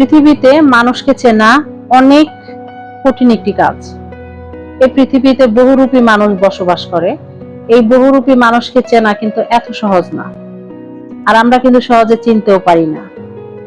পৃথিবীতে মানুষকে চেনা অনেক কঠিন একটি কাজ। এই পৃথিবীতে বহুরূপী মানুষ বসবাস করে। এই বহুরূপী মানুষকে চেনা কিন্তু এত সহজ না। আর আমরা কিন্তু সহজে চিনতেও পারি না।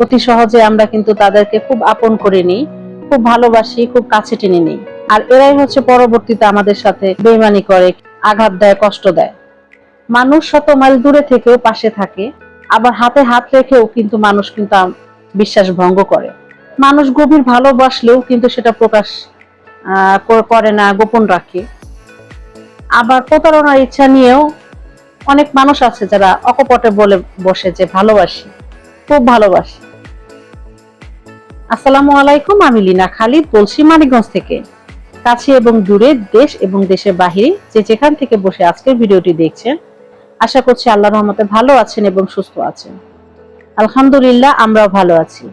অতি সহজে আমরা কিন্তু তাদেরকে খুব আপন করে নিই, খুব ভালোবাসি, খুব কাছে টেনে নিই। আর এরাই হচ্ছে পরবর্তীতে আমাদের সাথে বেইমানি করে, আঘাত দেয়, কষ্ট দেয়। মানুষ শত মাইল দূরে থেকেও পাশে থাকে, আবার হাতে হাত রেখেও কিন্তু মানুষ কিন্তু বিশ্বাস ভঙ্গ করে। মানুষ গভীর ভালোবাসলেও কিন্তু সেটা প্রকাশ করে না, গোপন রাখে। আবার প্রতারণার ইচ্ছা নিয়েও অনেক মানুষ আছে যারা অকপটে বলে বসে যে ভালোবাসি, খুব ভালোবাসি। আসসালামু আলাইকুম, আমি লিনা খালিদ, বলছি মানিকগঞ্জ থেকে। কাছে এবং দূরে দেশ এবং দেশের বাহিরে যে যেখান থেকে বসে আজকের ভিডিওটি দেখছেন, আশা করছি আল্লাহ রহমতে ভালো আছেন এবং সুস্থ আছেন। আলহামদুলিল্লাহ আমরাও ভালো আছি।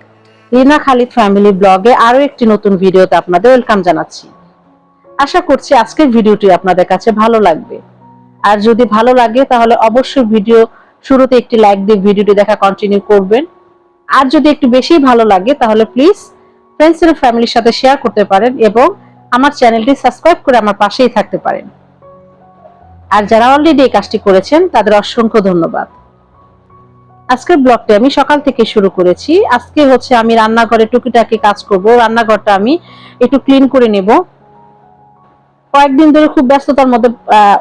রিনা খালিদ ফ্যামিলি ব্লগে আরও একটি নতুন ভিডিওতে আপনাদের ওয়েলকাম জানাচ্ছি। আশা করছি আজকের ভিডিওটি আপনাদের কাছে ভালো লাগবে। আর যদি ভালো লাগে, তাহলে অবশ্যই ভিডিও শুরুতে একটি লাইক দিয়ে ভিডিওটি দেখা কন্টিনিউ করবেন। আর যদি একটু বেশি ভালো লাগে, তাহলে প্লিজ ফ্রেন্ডস এর ফ্যামিলির সাথে শেয়ার করতে পারেন এবং আমার চ্যানেলটি সাবস্ক্রাইব করে আমার পাশেই থাকতে পারেন। আর যারা অলরেডি এই কাজটি করেছেন, তাদের অসংখ্য ধন্যবাদ। আজকের ব্লগটি আমি সকাল থেকে শুরু করেছি। আজকে হচ্ছে আমি রান্নাঘরে টুকিটাকি কাজ করব। রান্নাঘরটা আমি একটু ক্লিন করে নেব। কয়েকদিন ধরে খুব ব্যস্ততার মধ্যে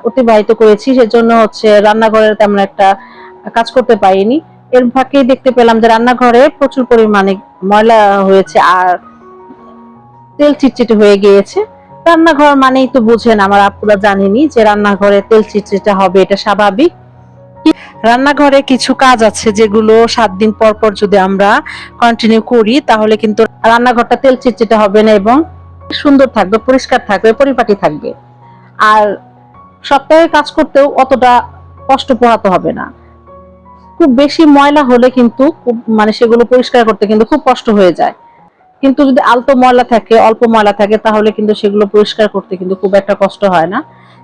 অতিবাহিত করেছি, সেজন্য হচ্ছে রান্নাঘরের তেমন একটা কাজ করতে পারিনি। এর ফাঁকেই দেখতে পেলাম যে রান্নাঘরে প্রচুর পরিমাণে ময়লা হয়েছে আর তেল চিটচিটে হয়ে গিয়েছে। রান্নাঘর মানেই তো বুঝেন, আমার আপুরা জানেনি যে রান্নাঘরে তেল চিটচিটে হবে, এটা স্বাভাবিক। রান্নাঘরে কিছু কাজ আছে যেগুলো সাত দিন পর পর যদি আমরা কন্টিনিউ করি, তাহলে কিন্তু রান্নাঘরটা তেল চিটচিটে হবে না এবং সুন্দর থাকবে, পরিষ্কার থাকবে, পরিপাটি থাকবে। আর সপ্তাহে কাজ করতেও অতটা কষ্ট পোহাতে হবে না। খুব বেশি ময়লা হলে কিন্তু মানে সেগুলো পরিষ্কার করতে কিন্তু খুব কষ্ট হয়ে যায়। কিন্তু যদি আলতো ময়লা থাকে, অল্প ময়লা থাকে, তাহলে কিন্তু সেগুলো পরিষ্কার করতে কিন্তু খুব একটা কষ্ট হয় না।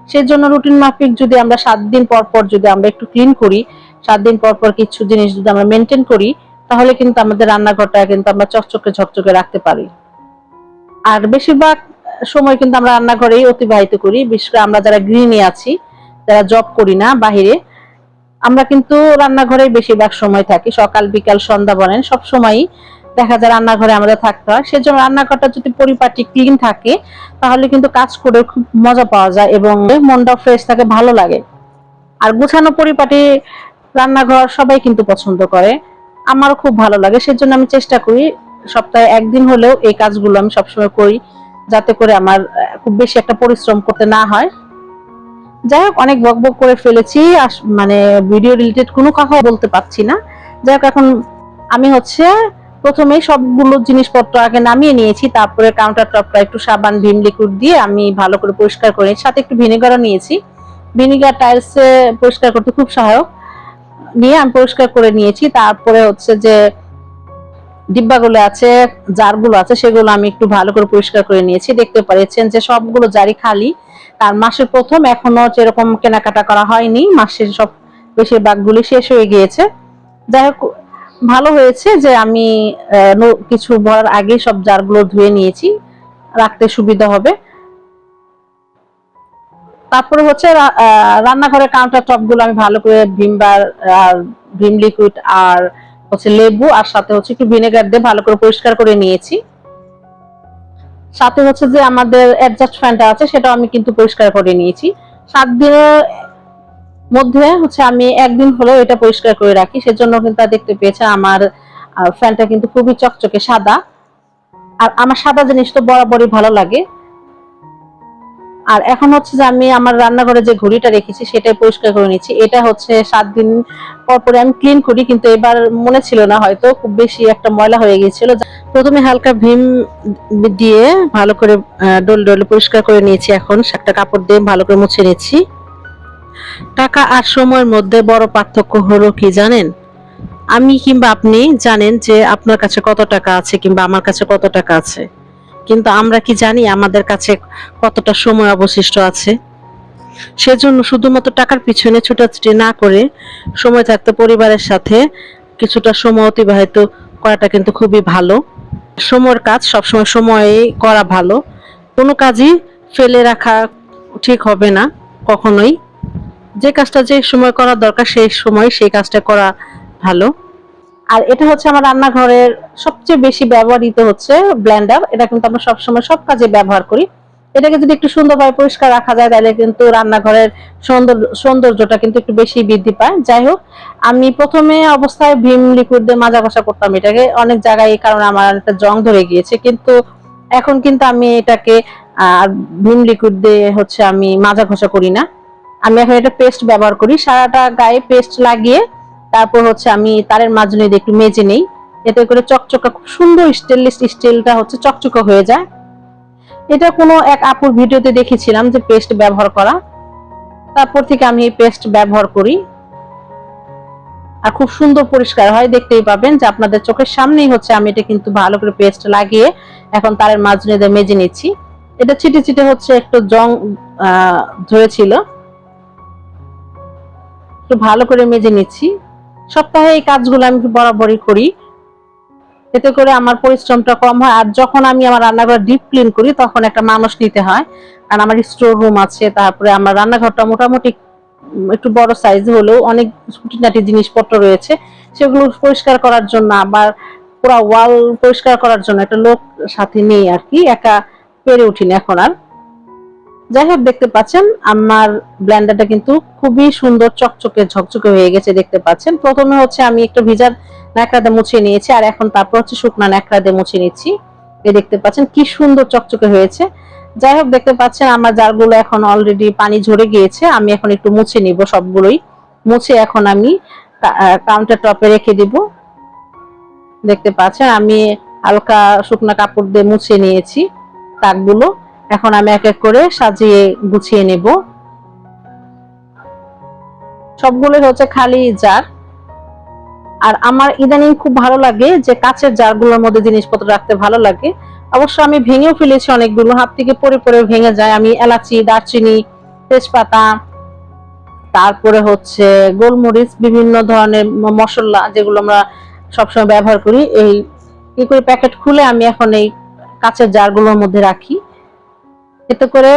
সেই জন্য রুটিন মাফিক যদি আমরা সাত দিন পর পর যদি আমরা একটু ক্লিন করি, সাত দিন পর পর কিছু জিনিস যদি আমরা মেনটেন করি, তাহলে কিন্তু আমাদের রান্নাঘরটা কিন্তু আমরা চকচকে ঝকচকে রাখতে পারি। আর বেশিরভাগ সময় কিন্তু আমরা রান্নাঘরেই অতিবাহিত করি, বিশেষ করে আমরা যারা গৃহিণী আছি, যারা জব করি না বাহিরে, আমরা কিন্তু রান্নাঘরেই বেশিরভাগ সময় থাকি। সকাল, বিকাল, সন্ধ্যা বলেন, সব সময়ই দেখা যায় রান্নাঘরে আমাদের থাকতে হয়। সেজন্য রান্নাঘরটা যদি পরিপাটি ক্লিন থাকে, তাহলে কিন্তু কাজ করে খুব মজা পাওয়া যায় এবং মনটা ফ্রেশ থাকে, ভালো লাগে। আর গুছানো পরিপাটি রান্নাঘর সবাই কিন্তু পছন্দ করে। আমারও খুব ভালো লাগে, সেজন্য আমি চেষ্টা করি সপ্তাহে একদিন হলেও এই কাজগুলো আমি সবসময় করি, যাতে করে আমার খুব বেশি একটা পরিশ্রম করতে না হয়। যাই হোক, অনেক বক বক করে ফেলেছি মানে ভিডিও রিলেটেড কোনো কথা বলতে পারছি না। যাই হোক, এখন আমি হচ্ছে প্রথমে সবগুলো জিনিসপত্র আগে নামিয়ে নিয়েছি, তারপরে কাউন্টার টপটা একটু সাবান, ভিম লিকুইড দিয়ে আমি ভালো করে পরিষ্কার করে সাথে একটু ভিনেগারও নিয়েছি। ভিনেগার টাইলসে পরিষ্কার করতে খুব সহায়ক। নিয়ে আমি পরিষ্কার করে নিয়েছি। তারপরে হচ্ছে যে ডিব্বাগুলো আছে, জারগুলো আছে, সেগুলো আমি একটু ভালো করে পরিষ্কার করে নিয়েছি। দেখতে পাচ্ছেন যে সবগুলো জারি খালি। আর মাসের প্রথম এখনও যেরকম কেনাকাটা করা হয়নি। মাসের সব বেশিরভাগগুলি শেষ হয়ে গিয়েছে। যাই হোক ভালো হয়েছে যে আমি কিছু ভরার আগে সব জারগুলো ধুয়ে নিয়েছি, রাখতে সুবিধা হবে। তারপরে হচ্ছে রান্নাঘরের কাউন্টার টপগুলো আমি ভালো করে ভিমবার আর ভিম লিকুইড আর হচ্ছে লেবু, আর সাথে হচ্ছে একটু ভিনেগার দিয়ে ভালো করে পরিষ্কার করে নিয়েছি। সাথে হচ্ছে যে আমাদের অ্যাডজাস্ট ফ্যানটা আছে, সেটাও আমি কিন্তু পরিষ্কার করে নিয়েছি। সাত দিনের মধ্যে হচ্ছে আমি একদিন হলেও এটা পরিষ্কার করে রাখি। সেজন্য কিন্তু দেখতে পেয়েছে আমার ফ্যানটা কিন্তু খুবই চকচকে সাদা। আর আমার সাদা জিনিস তো বরাবরই ভালো লাগে। আর এখন হচ্ছে যে আমি আমার রান্নাঘরে যে ঘড়িটা রেখেছি সেটাই পরিষ্কার করে নিচ্ছি। এটা হচ্ছে সাত দিন পর পরে আমি ক্লিন করি কিন্তু এবার মনে ছিল না হয়তো খুব বেশি একটা ময়লা হয়ে গিয়েছিল। প্রথমে হালকা ভীম দিয়ে ভালো করে আহ, ডোল পরিষ্কার করে নিয়েছি এখন। একটা কাপড় দিয়ে ভালো করে মুছে নিচ্ছি। টাকা আর সময়ের মধ্যে বড় পার্থক্য হলো কি জানেন? আমি কিংবা আপনি জানেন যে আপনার কাছে কত টাকা আছে কিংবা আমার কাছে কত টাকা আছে। কিন্তু আমরা কি জানি আমাদের কাছে কতটা সময় অবশিষ্ট আছে? সেজন্য শুধুমাত্র টাকার পিছনে ছুটাছুটি না করে সময় থাকতে পরিবারের সাথে কিছুটা সময় অতিবাহিত করাটা কিন্তু খুবই ভালো। সময়ের কাজ সবসময় সময়ে করা ভালো। কোনো কাজই ফেলে রাখা ঠিক হবে না কখনোই। যে কাজটা যে সময় করা দরকার সেই সময় সেই কাজটা করা ভালো। আর এটা হচ্ছে আমার রান্নাঘরের সবচেয়ে বেশি ব্যবহৃত হচ্ছে ব্লেন্ডার। এটা কিন্তু আমরা সবসময় সব কাজে ব্যবহার করি। এটাকে যদি একটু সুন্দরভাবে পরিষ্কার রাখা যায়, তাহলে কিন্তু রান্নাঘরের সৌন্দর্য সৌন্দর্যটা কিন্তু একটু বেশি বৃদ্ধি পায়। যাই হোক, আমি প্রথমে অবস্থায় ভীম লিকুইড দিয়ে মাজা ঘষা করতাম। এটাকে অনেক জায়গায় এই কারণে আমার একটা জং ধরে গিয়েছে। কিন্তু এখন কিন্তু আমি এটাকে আর ভীম লিকুইড দিয়ে হচ্ছে আমি মাজা ঘষা করি না। আমি এখন এটা পেস্ট ব্যবহার করি। সারাটা গায়ে পেস্ট লাগিয়ে তারপর হচ্ছে আমি তারের মাঝখানে দিয়ে একটু মেজে নেই। এতে করে চকচকা, খুব সুন্দর স্টেনলেস স্টিলটা হচ্ছে চকচকা হয়ে যায়। এটা কোনো এক আপুর ভিডিওতে দেখেছিলাম যে পেস্ট ব্যবহার করা। তারপর থেকে আমি এই পেস্ট ব্যবহার করি। আর খুব সুন্দর পরিষ্কার হয়, দেখতেই পাবেন যে আপনাদের চোখের সামনেই হচ্ছে আমি এটা কিন্তু ভালো করে পেস্ট লাগিয়ে এখন তারের মাঝখানে দিয়ে মেজে নিচ্ছি। এটা ছিটে ছিটে হচ্ছে একটু জং ধরেছিল। একটু ভালো করে মেজে নিচ্ছি। সপ্তাহে এই কাজগুলো আমি বরাবরই করি। এতে করে আমার পরিশ্রমটা কম হয়। আর যখন আমি আমার রান্নাঘর ডিপ ক্লিন করি, তখন একটা মানুষ নিতে হয়। কারণ আমার স্টোর রুম আছে, তারপরে আমার রান্নাঘরটা মোটামুটি একটু বড় সাইজ হলেও অনেক খুঁটিনাটি জিনিসপত্র রয়েছে। সেগুলো পরিষ্কার করার জন্য আবার পুরো ওয়াল পরিষ্কার করার জন্য একটা লোক সাথে নেই আর কি। একা পেরে উঠিনি এখন আর। যাই হোক, দেখতে পাচ্ছেন, আমার ব্লেন্ডারটা কিন্তু খুবই সুন্দর, চকচকে, ঝকচকে হয়ে গেছে, দেখতে পাচ্ছেন। প্রথমে হচ্ছে আমি একটু ভিজার ন্যাকড়া দিয়ে মুছিয়ে নিয়েছি, আর এখন তারপর হচ্ছে শুকনা ন্যাকড়া দিয়ে মুছিয়ে নিচ্ছি। এই দেখতে পাচ্ছেন, কি সুন্দর চকচকে হয়েছে। যাই হোক, দেখতে পাচ্ছেন, আমার জারগুলো এখন অলরেডি পানি ঝরে গিয়েছে, আমি এখন একটু মুছে নিব সবগুলোই। মুছে এখন আমি কাউন্টার টপে রেখে দিব। দেখতে পাচ্ছেন, আমি হালকা শুকনা কাপড় দিয়ে মুছে নিয়েছি তাকগুলো এখন আমি এক এক করে সাজিয়ে গুছিয়ে নেব। সবগুলো হচ্ছে খালি জার। আর আমার ইদানিং খুব ভালো লাগে যে কাচের জারগুলোর মধ্যে জিনিসপত্র রাখতে ভালো লাগে। অবশ্য আমি ভেঙেও ফেলেছি অনেকগুলো, হাত থেকে পরে পরে ভেঙে যায়। আমি এলাচি, দারচিনি, তেজপাতা, তারপরে হচ্ছে গোলমরিচ, বিভিন্ন ধরনের মশলা যেগুলো আমরা সবসময় ব্যবহার করি। এই কি করে প্যাকেট খুলে আমি এখন এই কাচের জারগুলোর মধ্যে রাখি। এতে করে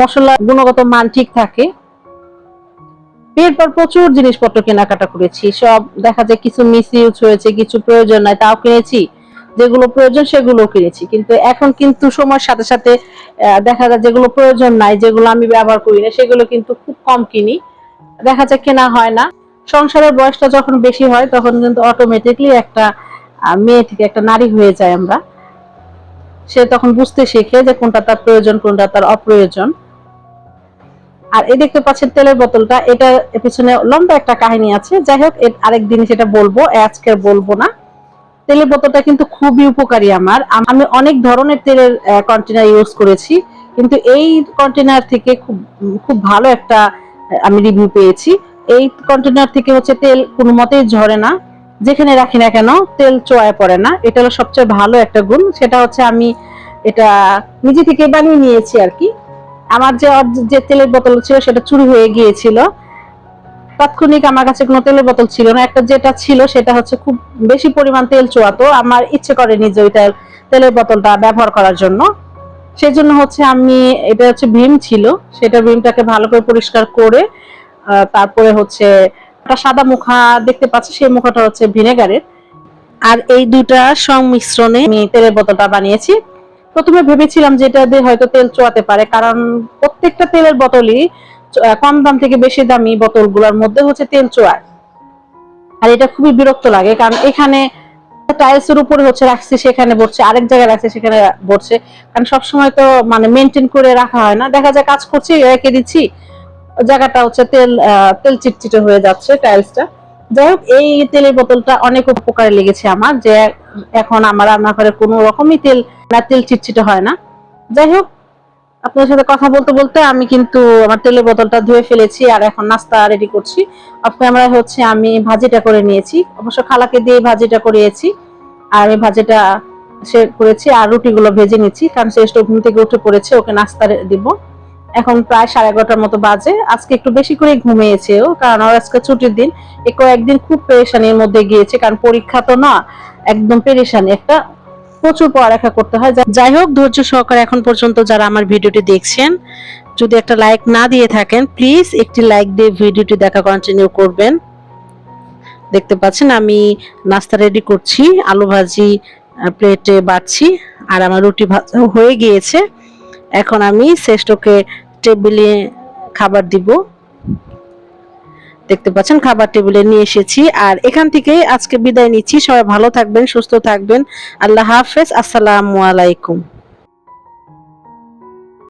মশলা গুণগত মান ঠিক থাকে। এরপর প্রচুর জিনিসপত্র কেনাকাটা করেছি। সব দেখা যায় কিছু মিস ইউজ হয়েছে, কিছু প্রয়োজন নাই, তাও কিনেছি। যেগুলো প্রয়োজন সেগুলো কিনেছি। কিন্তু এখন কিন্তু সময়ের সাথে সাথে দেখা যায় যেগুলো প্রয়োজন নাই, যেগুলো আমি ব্যবহার করি না, সেগুলো কিন্তু খুব কম কিনি। দেখা যায় কেনা হয় না। সংসারের বয়সটা যখন বেশি হয়, তখন কিন্তু অটোমেটিকলি একটা মেয়ে থেকে একটা নারী হয়ে যায় আমরা। সে তখন বুঝতে শেখে যে কোনটা তার প্রয়োজন, কোনটা তার অপ্রয়োজন। আর এই দেখতে পাচ্ছেন তেলের বোতলটা, এটা পিছনে লম্বা একটা কাহিনী আছে। যাই হোক, এর আরেকদিন সেটা বলব আজকে বলব না। তেলের বোতলটা কিন্তু খুবই উপকারী আমার। আমি অনেক ধরনের তেলের কন্টেনার ইউজ করেছি, কিন্তু এই কন্টেনার থেকে খুব খুব ভালো একটা আমি রিভিউ পেয়েছি। এই কন্টেনার থেকে হচ্ছে তেল কোনো মতেই ঝরে না। যেখানে রাখি না কেন, তেল চোয়ায় পড়ে না। এটা হলো সবচেয়ে ভালো একটা গুণ। সেটা হচ্ছে আমি এটা নিজে থেকে বানিয়ে নিয়েছি আর কি। আমার যে যে তেলের বোতল ছিল সেটা চুরি হয়ে গিয়েছিল। তাৎক্ষণিক আমার কাছে কোনো তেলের বোতল ছিল না। একটা যেটা ছিল সেটা হচ্ছে খুব বেশি পরিমাণ তেল চোয়াতো। আমার ইচ্ছে করেনি যে ওই তেল- তেলের বোতলটা ব্যবহার করার জন্য। সেই জন্য হচ্ছে আমি, এটা হচ্ছে ভীম ছিল। সেটা ভীমটাকে ভালো করে পরিষ্কার করে তারপরে হচ্ছে একটা সাদা মুখা দেখতে পাচ্ছি, সেই মুখাটা হচ্ছে ভিনেগারের। আর এই দুটা সংমিশ্রণে আমি তেলের বোতলটা বানিয়েছি। প্রথমে ভেবেছিলাম যে এটা দিয়ে হয়তো তেল চোয়াতে পারে, কারণ প্রত্যেকটা তেলের বোতলই কম দাম থেকে বেশি দামি বোতলগুলোর মধ্যে হচ্ছে তেল চোয়ায় আর এটা খুবই বিরক্ত লাগে, কারণ এখানে টাইলস এর উপরে হচ্ছে রাখছি, সেখানে বসছে আরেক জায়গায় রাখছি, সেখানে বসছে কারণ সবসময় তো মানে মেনটেন করে রাখা হয় না। দেখা যায় কাজ করছি রেখে দিচ্ছি। জায়গাটা হচ্ছে তেল তেল চিটচিটে হয়ে যাচ্ছে টাইলসটা যাই হোক, এই তেলের বোতলটা অনেক উপকারে লেগেছে আমার, যে এখন আমার রান্নাঘরে কোনো রকমই তেল, না, তেল চিটচিটে হয় না। যাই হোক, আপনার সাথে কথা বলতে বলতে আমি কিন্তু আমার তেলের বোতলটা ধুয়ে ফেলেছি আর এখন নাস্তা রেডি করছি। অফ ক্যামেরায় হচ্ছে আমি ভাজিটা করে নিয়েছি। অবশ্য খালাকে দিয়ে ভাজিটা করিয়েছি। আর আমি ভাজিটা সে করেছি আর রুটিগুলো ভেজে নিচ্ছি, কারণ সে ঘুম থেকে উঠে পড়েছে, ওকে নাস্তা দিব। এখন প্রায় সাড়ে এগারোটার মতো বাজে। আজকে একটু বেশি করে ঘুমিয়েছে ও কারণ ওর আজকে ছুটির দিন। এই কয়েকদিন খুব পেরেশানির মধ্যে গিয়েছে, কারণ পরীক্ষা তো না, একদম পেরেশানি। একটা প্রচুর পড়ালেখা করতে হয়। যাই হোক, ধৈর্য সহকারে এখন পর্যন্ত যারা আমার ভিডিওটি দেখছেন, যদি একটা লাইক না দিয়ে থাকেন, প্লিজ একটি লাইক দিয়ে ভিডিওটি দেখা কন্টিনিউ করবেন। দেখতে পাচ্ছেন, আমি নাস্তা রেডি করছি, আলু ভাজি প্লেটে বাড়ছি আর আমার রুটি ভাজা হয়ে গিয়েছে। এখন আমি শ্রেষ্ঠকে টেবিলে খাবার দিব। দেখতে পাচ্ছেন, খাবার টেবিলে নিয়ে এসেছি। আর এখান থেকে আজকে বিদায় নিচ্ছি। সবাই ভালো থাকবেন, সুস্থ থাকবেন। আল্লাহ হাফেজ। আসসালামু আলাইকুম।